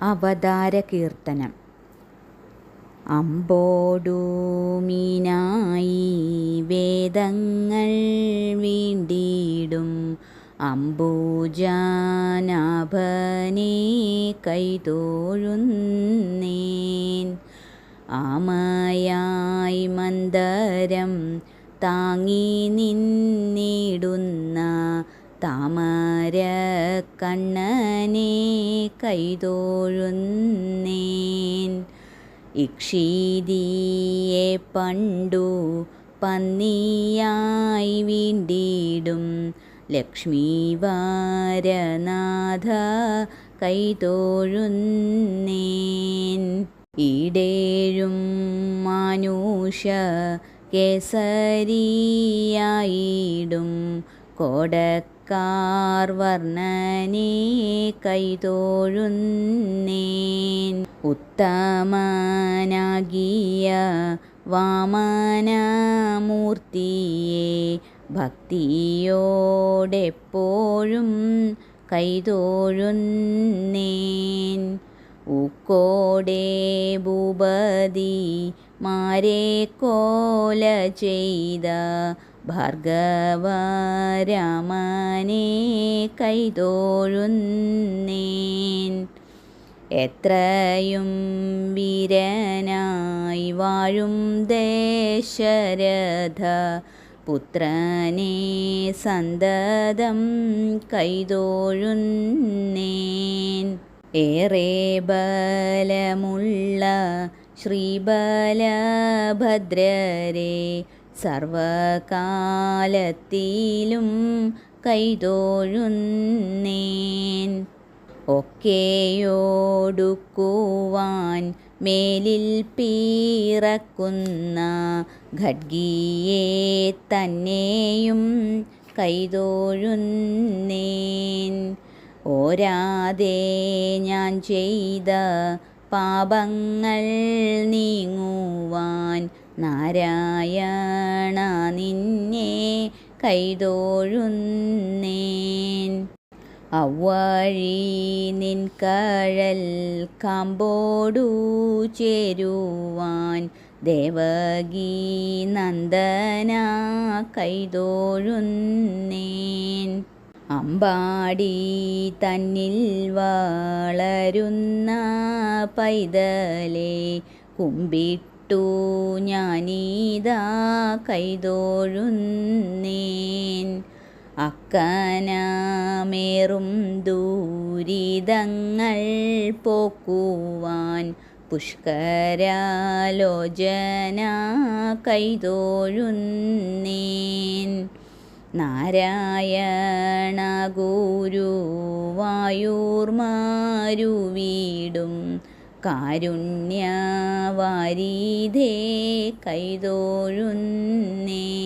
അവതാരകീർത്തനം. അമ്പോടു മീനായി വേദങ്ങൾ വീണ്ടിടും. അംബൂജാനാഭനേ കൈതോഴുന്നേൻ. ആമയായി മന്ദരം താങ്ങി നിന്നിടുന്ന താമര കണ്ണനെ കൈതോഴുന്നേൻ. ഇക്ഷീതിയെ പണ്ടു പന്നിയായി വീണ്ടിടും. ലക്ഷ്മി വാരനാഥ കൈതോഴുന്നേൻ. ഈടേഴും മാനുഷ കേസരിയായിടും. വർണനെ കൈതോഴുന്നേൻ. ഉത്തമനാകിയ വാമനമൂർത്തിയെ ഭക്തിയോടെപ്പോഴും കൈതോഴുന്നേൻ. ഉക്കോടെ ഭൂപതി മാരെ കോല ചെയ്ത ഭാർഗവരാമനെ കൈതോഴുന്നേൻ. എത്രയും വീരനായി വാഴും ദേശരഥ പുത്രനെ സന്തതം കൈതോഴുന്നേൻ. ഏറെ ബലമുള്ള ശ്രീബലഭദ്രരെ സർവകാലത്തിലും കൈതോഴുന്നേൻ. ഒക്കെയോടുക്കുവാൻ മേലിൽ പീറക്കുന്ന ഖഡ്ഗിയെ തന്നെയും കൈതോഴുന്നേൻ. ഓരാതെ ഞാൻ ചെയ്ത പാപങ്ങൾ നീങ്ങുവാൻ നാരായണ നിന്നെ കൈതോഴുന്നേൻ. അവഴി നിൻ കഴൽ കാമ്പോടു ചേരുവാൻ ദേവകീ നന്ദന കൈതോഴുന്നേൻ. അമ്പാടി തന്നിൽ വളരുന്ന പൈതലെ കുമ്പിട്ടു ഞാനീതാ കൈതോഴുന്നേൻ. അക്കനമേറും ദൂരിതങ്ങൾ പോക്കുവാൻ പുഷ്കരാലോചന കൈതോഴുന്നേൻ. നാരായണ ഗുരുവായൂർമാരുവീടും കാരുണ്യവാരീതേ കൈതോഴുന്നേൻ